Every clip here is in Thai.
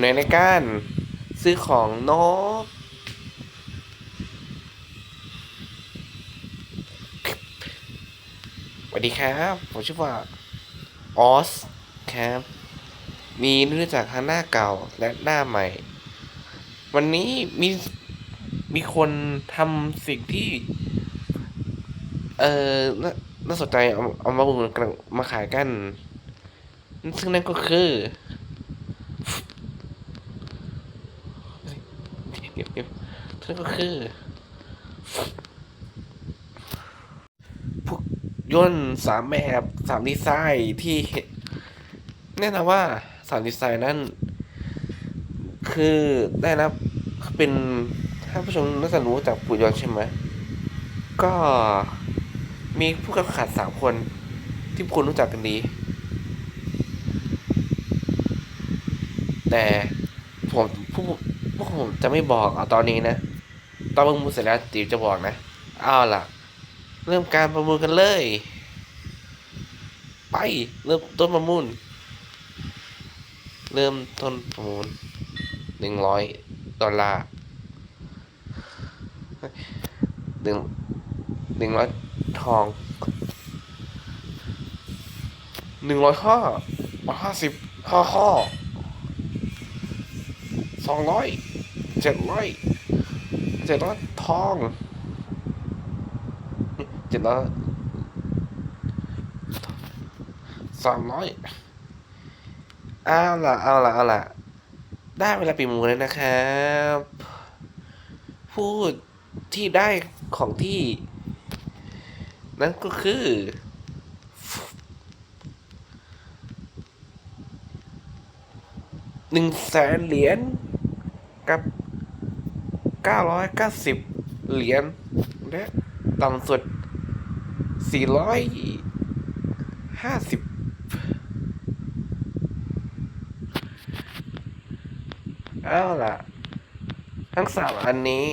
อยู่ในรายการซื้อของนกสวัสดีครับ ผมชื่อว่าออสครับ มีเนื่องจากทั้งหน้าเก่าและหน้าใหม่ วันนี้มีมีคนทำสิ่งที่ เออน่าน่าสนใจเอาเอามาบุกมาขายกัน ซึ่งนั่นก็คือ เดี๋ยวเดี๋ยวนั่นก็คือพวกย่นสามแบบสามดีไซน์ที่แน่นอนว่าสามดีไซน์นั้น คือได้รับเป็นท่านผู้ชมน่าจะรู้จากปู่ยนใช่ไหม ก็มีผู้กำกับขาดสามคนที่คุณรู้จักกันดี แต่ผมผู้ พวกผมจะไม่บอกเอาตอนนี้นะ ตอนประมูลเสร็จแล้วตีจะบอกนะเอาล่ะ เริ่มการประมูลกันเลย ไปเริ่มต้นประมูล เริ่มต้นประมูลหนึ่งร้อยดอลลาร์หนึ่งหนึ่งร้อยทองหนึ่งร้อยห้าห้าสิบห้าข้อสองร้อย เจ็ดร้อยเจ็ดร้อยทองเจ็ดร้อยสามร้อยเอาล่ะเอาล่ะเอาล่ะ ได้เวลาปีหมูแล้วนะครับพูดที่ได้ของที่ นั่นก็คือหนึ่งแสนเหรียญกับ เก้าร้อยเก้าสิบเหรียญและต่ำสุดสี่ร้อยห้าสิบเอาล่ะ ทั้งสามอันนี้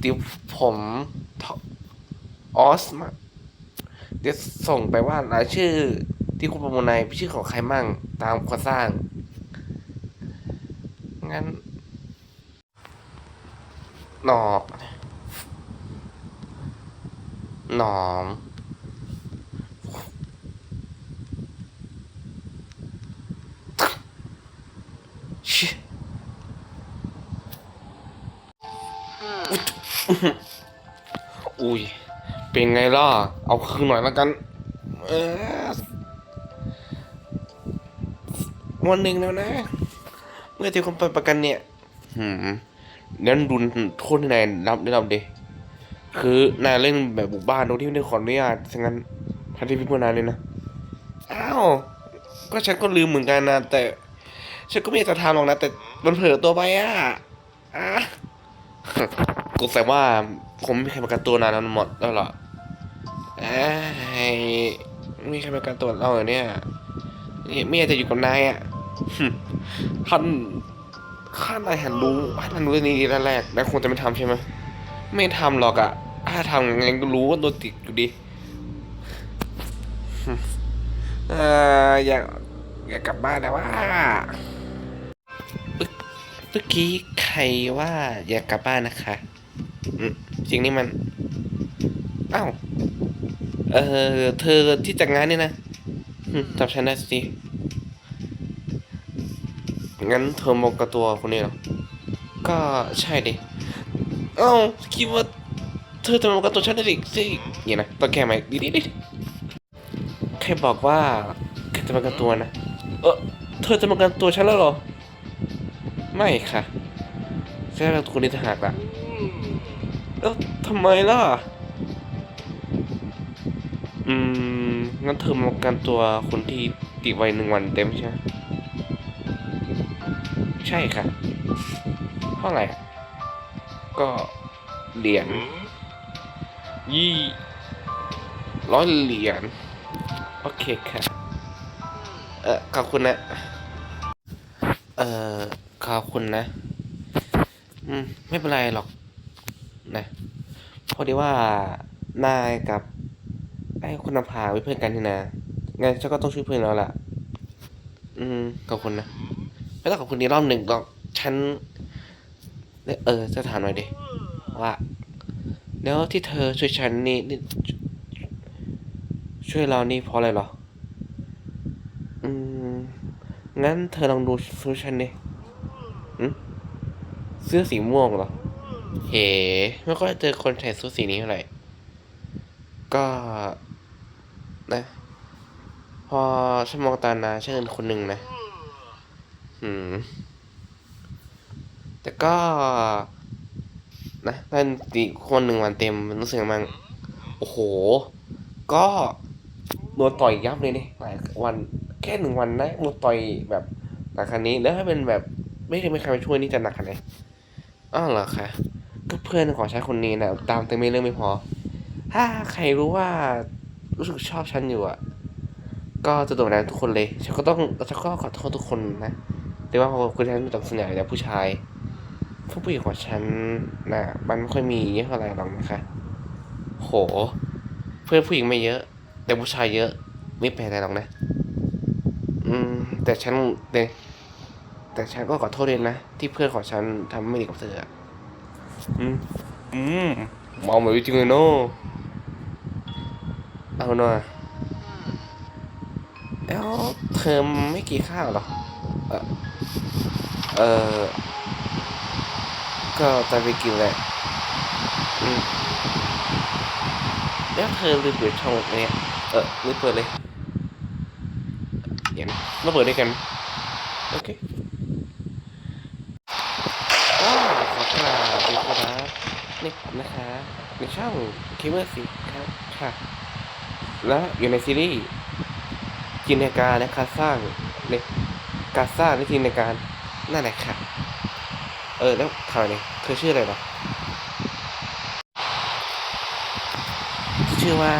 เดี๋ยวผมออสมาเดี๋ยวส่งไปว่ารายชื่อที่คุณประมูลในชื่อของใครมั่งตามโครงสร้าง งั้น หนอหนอมชิอุ้ย เป็นไงล่ะ เอาคืนหน่อยแล้วกัน เออวันหนึ่งแล้วนะ เมื่อที่คนเปิดประกันเนี่ย หืม นั้นดุนโทษที่นายรับได้รับเดคือนายเล่นแบบบุกบ้านโดยที่ไม่ได้ขออนุญาตฉะนั้นทันทีพี่พูดนายเลยนะ อ้าว ก็ฉันก็ลืมเหมือนกันนะ แต่ ฉันก็ไม่อยากจะทำหรอกนะ แต่มันเผลอตัวไปอะอะกูแสดงว่าผมไม่มีใครประกันตัวนานนั้นหมดแล้วหรอเอ้ไม่มีใครประกันตัวเราเหรอเนี่ย นี่ไม่อยากจะอยู่กับนายอะท่าน ข้านายหันรู้ท่านรู้เรื่องนี้แรกแล้วคงจะไม่ทำใช่ไหมไม่ทำหรอกอะถ้าทำยังไงก็รู้ว่าตัวติดอยู่ดีอยากอยากกลับบ้านแต่ว่าเมื่อกี้ใครว่าอยากกลับบ้านนะคะอืมจริงนี่มันอ้าวเออเธอที่จัดงานนี่นะอืมจำฉันได้สิ งั้นเธอมองกับตัวคนนี้เหรอ ก็ใช่ดิ เอ้าคิดว่าเธอจะมองกับตัวฉันได้ดิสิอย่างนะต้องแก้ไหมดีดีดิใครบอกว่าแกจะมองกับตัวนะ เออเธอจะมองกับตัวฉันแล้วเหรอ ไม่ค่ะแค่เราคนนี้จะหักละเออทำไมล่ะ อืม งั้นเธอมองกันตัวคนที่ติดไว้หนึ่งวันเต็มใช่ไหม ช่ค่ะ เท่าไหร่ ก็เหรียญยี่ร้อยเหรียญโอเคค่ะ เออขอบคุณนะ เออขอบคุณนะ อืม ไม่เป็นไรหรอก นะเพราะดีว่านายกับไอ้คุณนภาเป็นเพื่อนกันนี่นะงั้นฉันก็ต้องช่วยเพื่อนแล้วล่ะ อืมขอบคุณนะ ไม่ต้องขอบคุณอีกรอบหนึ่งหรอกฉันเออจะถามหน่อยดิว่า แล้วที่เธอช่วยฉันนี่นช่วยเรานี่เพราะอะไรหรอ อืม งั้นเธอลองดูชุดฉันดิอืมเสื้อสีม่วงเหรอ เฮ้ไม่ค่อยเจอคนใส่ชุดสีนี้เท่าไหร่ ก็นะ พอฉันมองตานาฉันเห็นคนหนึ่งนะ แต่ก็นะนั่นอีกคนหนึ่งวันเต็มมันรู้สึกยังไงบ้างโอ้โห ก็โดนต่อยยับเลยนี่หลายวันแค่หนึ่งวันนะโดนต่อยแบบหนักขนาดนี้แล้วถ้าเป็นแบบไม่ได้มีใครมาช่วยนี่จะหนักขนาดไหนอ้าวเหรอคะก็เพื่อนของฉันคนนี้นะตามแต่ไม่เรื่องไม่พอ ถ้าใครรู้ว่ารู้สึกชอบฉันอยู่อะ ก็จะโดนแรงทุกคนเลย ฉันก็ต้องฉันก็ขอโทษทุกคนนะ แต่ว่าพอคุณฉันตกส่วนใหญ่แต่ผู้ชายผู้ผู้หญิงของฉันน่ะมันไม่ค่อยมีเยอะเท่าไหร่หรอกนะคะ โห เพื่อนผู้หญิงไม่เยอะ แต่ผู้ชายเยอะ ไม่แปลกอะไรหรอกนะ อืม แต่ฉันแต่แต่ฉันก็ขอโทษเลยนะ ที่เพื่อนของฉันทำไม่ดีกับเธออะอืม อืมเมาแบบจริงเลยเนาะเอาหน่อยแล้วเธอไม่กี่ข้าวเหรอ เออก็จะไปกินแหละอืมแล้วเธอลืมเปิดช่องเนี่ยเออลืมเปิดเลยเดี๋ยวนมาเปิดด้วยกัน โอเคก็ขอกราบสวัสดีครับนี่นะคะในช่องคิมเมอร์สิครับค่ะ และอยู่ในซีรีส์จินตนาการและกาสร้างเนี่ยการสร้างและจินตนาการ นั่นแหละค่ะเออแล้วข่าวนี้เธอชื่ออะไรเหรอชื่อว่า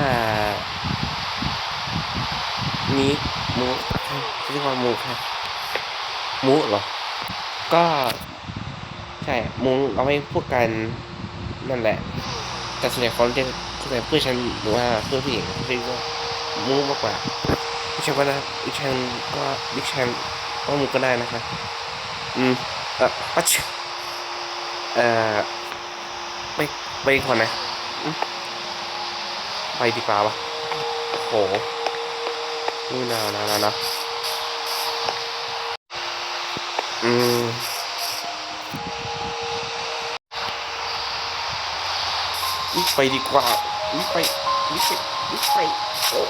มีมูชื่อว่ามูค่ะมูเหรอ ก็ใช่มูเอาไว้พูดกันนั่นแหละ แต่ส่วนใหญ่เขาเรียกส่วนใหญ่เพื่อนฉันหรือว่าเพื่อนผู้หญิงเรียกว่ามูมากกว่าดิฉันก็นะดิฉันก็ดิฉันว่ามูก็ได้นะคะ อืมเออปัชเอ่อไปไปก่อนนะอืมไปดีกว่าวะโอ้โหนี่นานานนะอืมรีบไปดีกว่ารีบไปรีบไปรีบไปเอ้า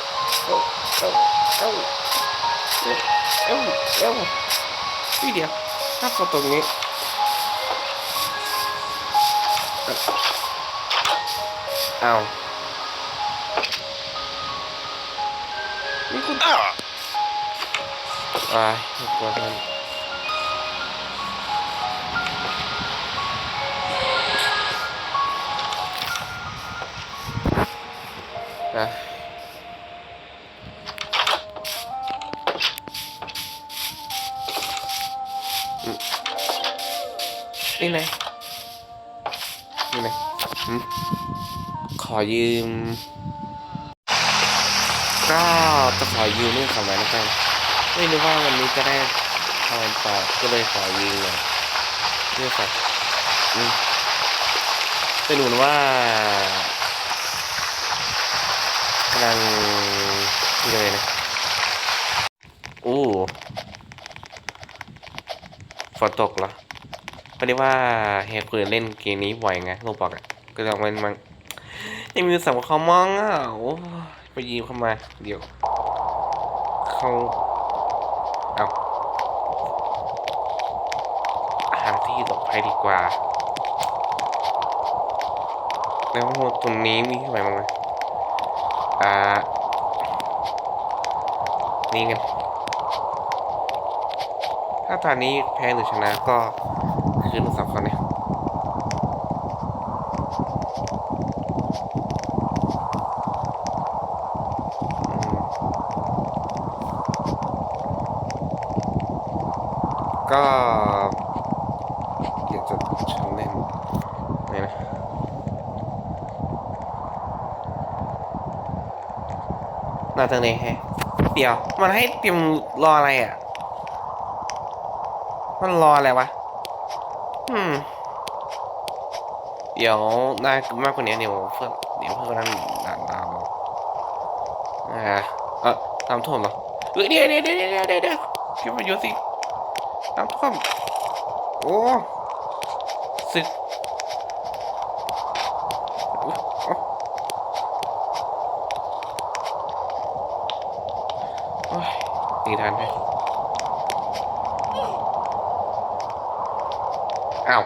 เอ้าเอ้าเอ้าเอ้าเอ้าเอ้าพี่เดียว ถ้าเขาตรงนี้อ้าวนี่คุณอ้าวอ่าไม่กลัวท่านอะ อยืม ก็จะขอยืมเรื่องคำนั้นกันไม่รู้ว่าวันนี้จะได้ทอนต่อก็เลยขอยืมหน่ยเรื่องสักอืมเป็นหนุนว่ากำลังยังไงนะอู้ฝนตกเหรอพอดีว่าเฮียคุยเล่นเกมนี้บ่อยไงโลบอกอะก็ลองมันมัน ยังมีสัมเขามองอะโอ้ไปยิมเข้ามา เดี๋ยวเขาเอาหาที่หลบภัยดีกว่า แล้วตรงนี้มีอะไรบ้างไหมอ่า นี่กันถ้าตอนนี้แพ้หรือชนะก็คือลูกสาวเขาเนี่ย ก็อยากจะชวนเล่นไงนะน่า จังเลยแฮะ เดี๋ยว มันให้เตรียมรออะไรอะ มันรออะไรวะอืมเดี๋ยวนายมากกว่านี้เดี๋ยวเพื่อนเดี๋ยวเพื่อนนั้นด่านดาวอ่าเออน้ำท่วมเหรอเฮ้ยเดี๋ยวเดี๋ยวเดี๋ยวเดี๋ยวเดี๋ยวเดี๋ยวเก็บมาอยู่สิน้ำท่วมโอ้สึกอุ๊ยเอ้าโอ้ย หนีทันไหมอ้าว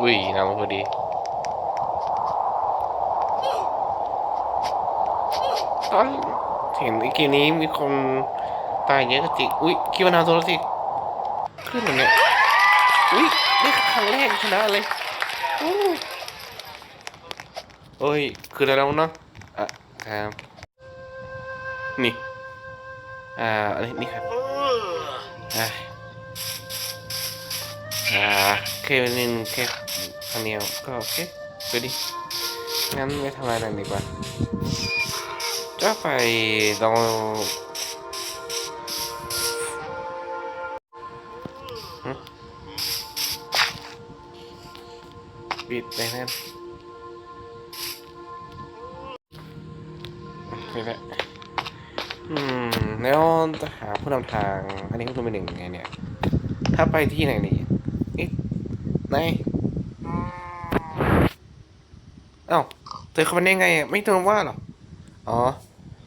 อุ้ยน้ำพอดีตอนเห็นไอ้เกมนี้มีคนตายเยอะก็จริงอุ้ยคิดว่าน้ำโซลสิ ขึ้นเหมือนเนี่ยอุ้ยนี่ครั้งแรกชนะเลยอู้โอ้ยคืออะไรแล้วเนาะอะครับนี่ อ่าอันนี้นี่ครับอ่าอ่าแค่นึงแค่คำเดียวก็โอเคไปดิงั้นไม่ทำอะไรดีกว่าก็ไปลอง ไปนั่นไปแล้วอืมแล้วจะหาผู้นำทาง อันนี้คือเป็นหนึ่งไงเนี่ย ถ้าไปที่ไหนนี่นี่ไหนเอ้าเจอเขาเป็นได้ไงอะไม่โดนว่าหรอ อ๋อ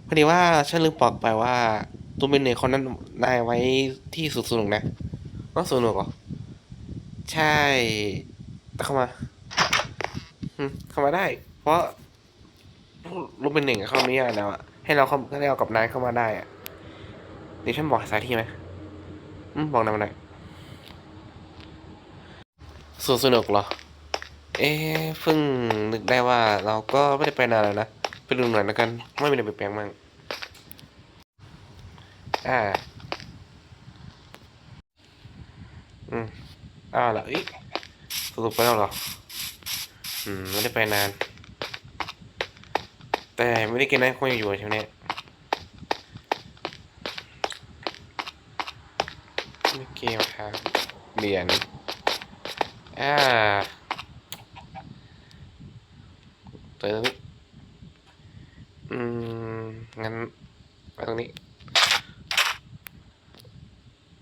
พอดีว่าฉันลืมบอกไปว่าตัวเป็นหนึ่งคนนั้นนายไว้ที่สุดสนุกนะว่าสนุกเหรอ ใช่แต่เข้ามา เข้ามาได้ เพราะรูปเป็นหนึ่งเขาไม่ยากแล้วอะให้เราเข้าให้เรากับนายเข้ามาได้อะเดี๋ยวฉันบอกสายที่ไหมอืมบอกนายมาหน่อยสวนสนุกเหรอ เอ๊เพิ่งนึกได้ว่าเราก็ไม่ได้ไปนานแล้วนะ ไปดูหน่อยแล้วกัน ไม่มีอะไรเปลี่ยนแปลงมั่งอ่า อืมอ้าวเหรออีกสรุปไปแล้วเหรอ อืมไม่ได้ไปนาน แต่ไม่ได้กินนะคงยังอยู่ใช่ไหมเนี่ยไม่เกมครับเหรียญอ่าตัวนี้อืม งั้นไปตรงนี้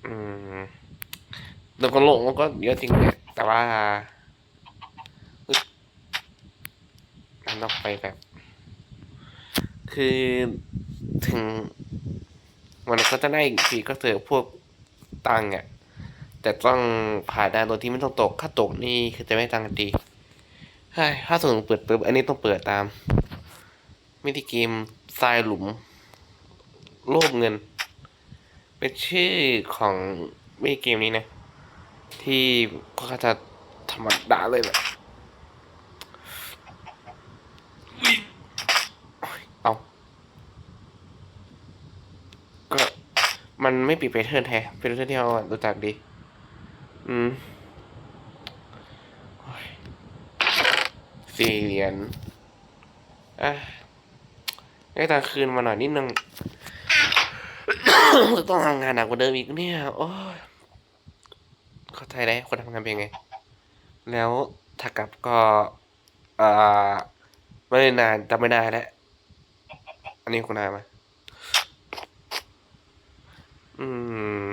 อืมเดี๋ยวก็ลงมันก็เยอะจริงเนี่ยแต่ว่าอึ๊บ ต้องไปแบบ คือถึงมันก็จะได้อีกทีก็เจอพวกตังค์อะ แต่ต้องผ่านได้โดยที่ไม่ต้องตก ถ้าตกนี่คือจะไม่ตังกันดีใช่ถ้าสมมติเปิดปุ๊บอันนี้ต้องเปิดตามมิติเกมทรายหลุม โลภเงิน เป็นชื่อของมิติเกมนี้นะ ที่ก็จะธรรมดาเลยแหละอุ๊ยเอาก็ มันไม่ปิดไปเทิร์นแท้เป็นเทิร์นที่เรารู้จักดี อืมสี่เหรียญอะได้ตังค์คืนมาหน่อยนิดนึงต้องทำงานหนักกว่าเดิมอีกเนี่ย โอ้ยเข้าใจได้คนทำงานเป็นไง แล้วถ้ากลับก็อ่าไม่ได้นานจำไม่ได้แล้ว อันนี้คุณนายไหม อืม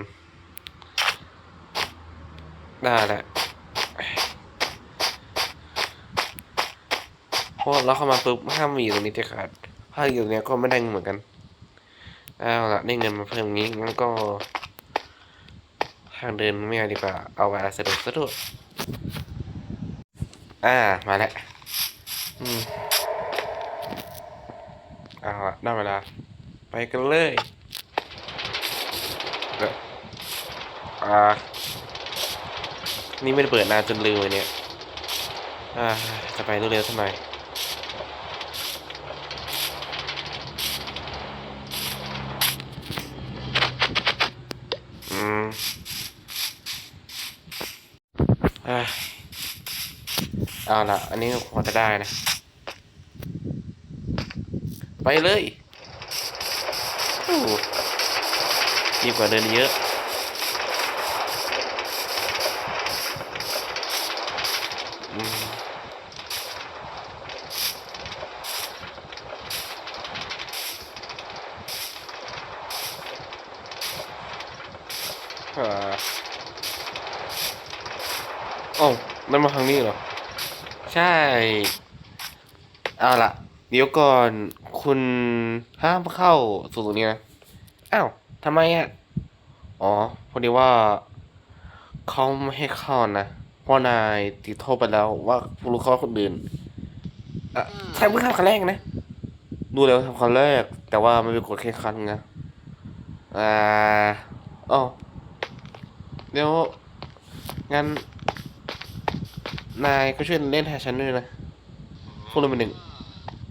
ได้แหละเพราะเราเข้ามาปุ๊บห้ามมีอยู่ตรงนี้เด็ดขาดถ้าอยู่ตรงเนี้ยก็ไม่ได้เงินเหมือนกันเอาละได้เงินมาเพิ่มงี้งั้นก็ ทางเดินไม่เอาดีกว่า เอาเวลาสะดวกสะดวกอ่ามาแล้วอืมเอาละได้เวลา ไปกันเลยเดี๋ยว อ่านี่ไม่ได้เปิดนานจนลืมเลยเนี่ยอ่าจะไปเร็วๆสักหน่อยอืมเอาละอันนี้พอจะได้นะ ไปเลยดีกว่าเดินเยอะ อืมอ่าโอ้า นั่นมาทางนี้เหรอ ใช่ เอาล่ะเดี๋ยวก่อนคุณห้ามเข้าสู่ตรงนี้นะ อ้าวทำไมอะ อ๋อ พอดีว่าเขาไม่ให้เข้านะเพราะนายติดโทษไปแล้วว่าผู้รู้ข้อคนอื่นอะใช่เพิ่งทำครั้งแรกนะ ดูแล้วทำครั้งแรก แต่ว่าไม่เป็นกฎแข่งขันไงอ่าอ๋อเดี๋ยวงั้น นายก็ช่วยเล่นแทนฉันด้วยนะพูดเลยเป็นหนึ่ง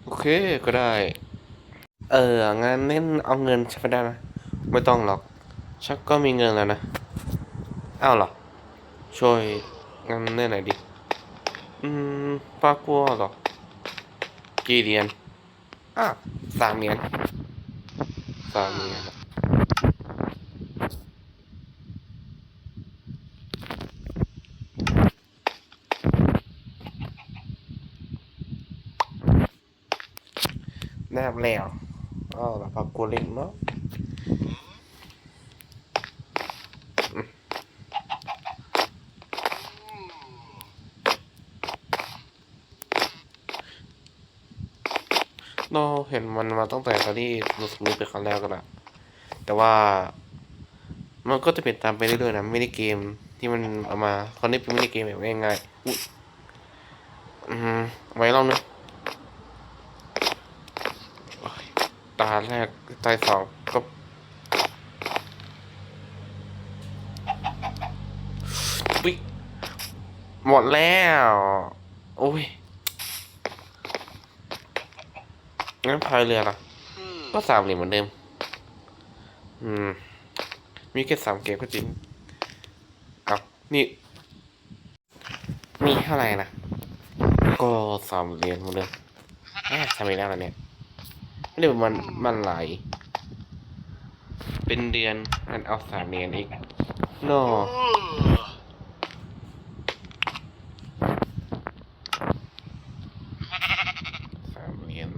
โอเคก็ได้ เอองั้นเล่นเอาเงินฉันไปได้นะไม่ต้องหรอก ชักก็มีเงินแล้วนะอ้าวเหรอช่วยงั้นเล่นไหนอยดิอืมปลากัวเหรอกี่เหรียญอะสามเหรียญสามเหรียญ แนบแล้วอ้าวแล้วปลากัวเล็กเนาะเราเห็นมันมาตั้งแต่ตอนที่เราสมุดไปครั้งแรกกันละแต่ว่า มันก็จะเป็นตามไปเรื่อยๆนะมินิเกมที่มันเอามาคราวนี้เป็นมินิเกมแบบง่ายๆอุ๊ยอืมไว้ลองนึงโอ้ยตา แรกตาสองก็อุ๊ยหมดแล้ว โอ้ยงั้นพายเรือล่ะ ก็สามเหลี่ยมเหมือนเดิม อืม มีแค่สามเกมก็จริงเอานี่ มีเท่าไหร่นะ ก็สามเหรียญเหมือนเดิมแหมทำไมแล้วล่ะเนี่ย ไม่ได้มันมันไหลายเป็นเดือนงั้นเอาสามเหรียญอีกนอสามเหรียญ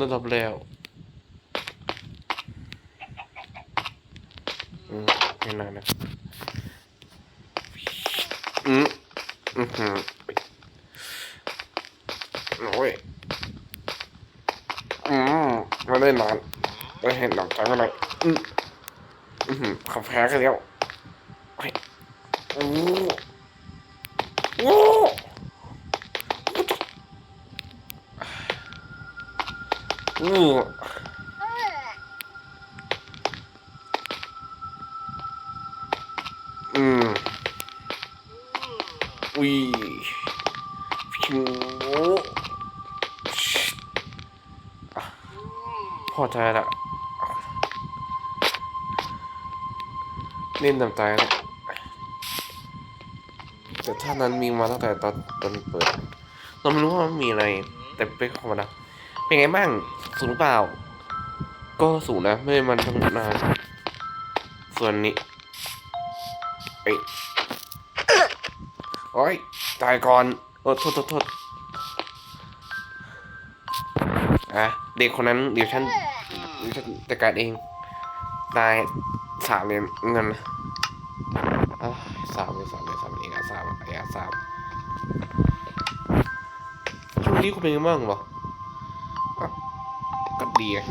ระดับแล้วอืมไม่นานนะ อืม อือหือโอ้ยอืมไม่ได้นอนไม่เห็นหนังใจมาเลยอืมอือหือขับแพ้กันแล้ว อุ้ยพิวอะพอใจละเล่นตามใจละแต่ถ้านั้นมีมาตั้งแต่ตอนตอนเปิด เราไม่รู้ว่ามันมีอะไร แต่เป็นของมันนะเป็นไงบ้าง สูงเปล่า ก็สูงนะ ไม่ได้มันทำนานส่วนนี้เอ้ ฮ้ยตายก่อนโอ้โทษโทษโทษอะเด็กคนนั้นเดี๋ยวฉันเดี๋ยวฉันจัดการเองตายสามเหรียญเงินนะสามเลยสามเลยสามเองอะสามอะไอ้อะสามช่วงนี้คุณเป็นยังไงบ้างวะอะก็ดีอะ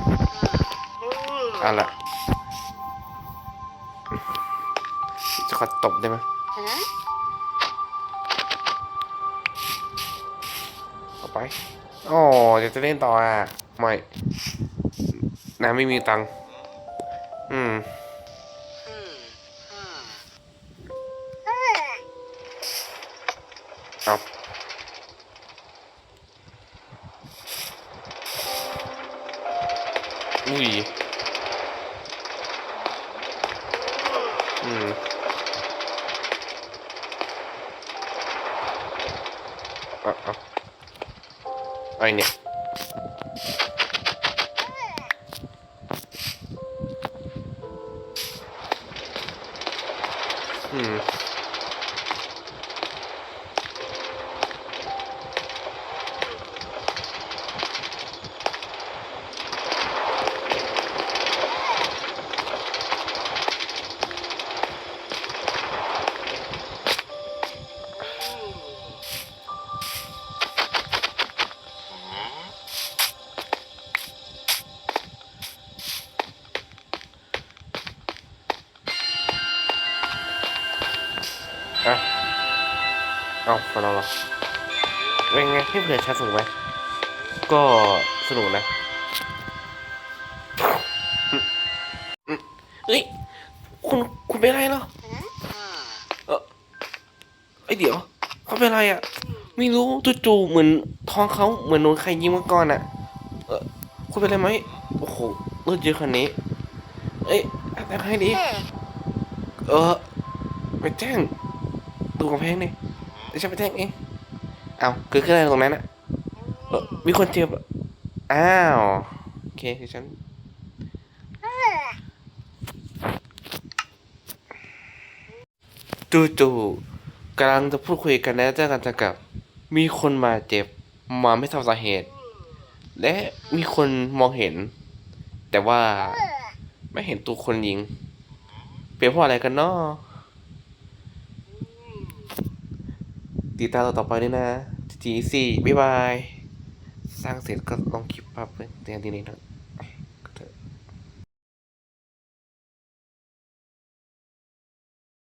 อะละจะขอตบได้ไหม ไปอ๋อเดี๋ยวจะเล่นต่ออะ ไม่น้ำไม่มีตังค์ อืม เอาอุ้ยเอาเอา ไเอาฟังเราเหรอเป็นไงที่เผื่อชัดสนุกไหมก็สนุกนะอืมเฮ้ยคุณคุณเป็นอะไรเหรอเออไอเดี๋ยวเขาเป็นอะไรอะ ไม่รู้จู่ๆเหมือนท้องเขาเหมือนโดนใครยิงมาก่อนอะ เออคุณเป็นอะไรไหมโอ้โหเลือดเยอะขนาดนี้ เอ้ยอะไรให้ดี เออไปแจ้งดูกำแพงนี่เดี๋ ยวฉันไปแจ้งเองเอาเกิดขึ้นอะไรตรงนั้นอะเออมีคนเจ็บอะอ้าวโอเคเดี๋ยวฉันจู่ๆกำลังจะพูดคุยกันแล้วเจ้ากันจะกลับ มีคนมาเจ็บมาไม่ทราบสาเหตุ และมีคนมองเห็น แต่ว่าไม่เห็นตัวคนยิง เป็นเพราะอะไรกันเนาะ ติดตามเราต่อไปด้วยนะจีซี่บ๊ายบาย สร้างเสร็จก็ลองคลิปปั๊บเลยเตียงทีนี้นะ